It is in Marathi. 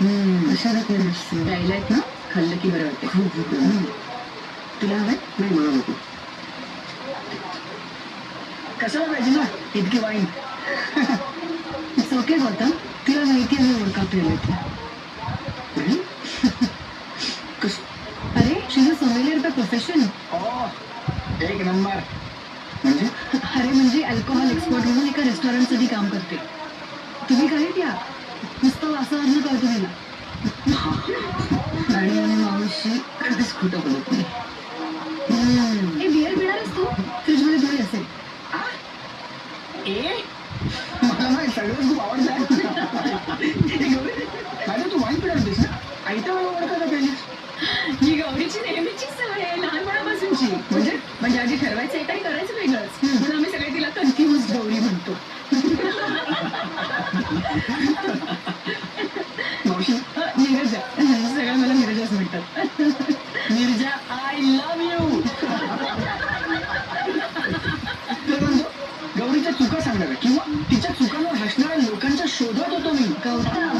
कशाला केलंस प्यायला आहेत ना खाल्लं की बरं वाटते तुला हवंय? नाही मला नको. कशाला पाहिजे ना? इतकी वाईन इट्स ओके गौतम. तिला माहिती आहे ओळखा प्रेम कस? अरे she is sommelier by profession ओ एक नंबर. म्हणजे? अरे म्हणजे अल्कोहोल एक्सपर्ट म्हणून एका रेस्टॉरंटसाठी काम करते. तुम्ही काय द्या नुसतं वासावरनं कळतो तिला आणि मावशी कधीच खोटं बोलत नाही. ए बिअर पिणारच तू फ्रीजमध्ये थोडी असेल मला सगळं खूप आवडतं माझ्या तू वाईन पिणार ना आयत्या मला पहिलीच ही गौरीची नेहमीची सवय आहे लहानपणापासूनची म्हणजे म्हणजे आधी ठरवायचं एक आणि करायचं वेगळंच म्हणून आम्ही सगळे तिला कन्फ्युज गौरी म्हणतो निर्जा आय लव्ह यू गौरीच्या चुका सांगणार किंवा तिच्या चुकांवर हसणाऱ्या लोकांच्या शोधात होतो मी. गौतम.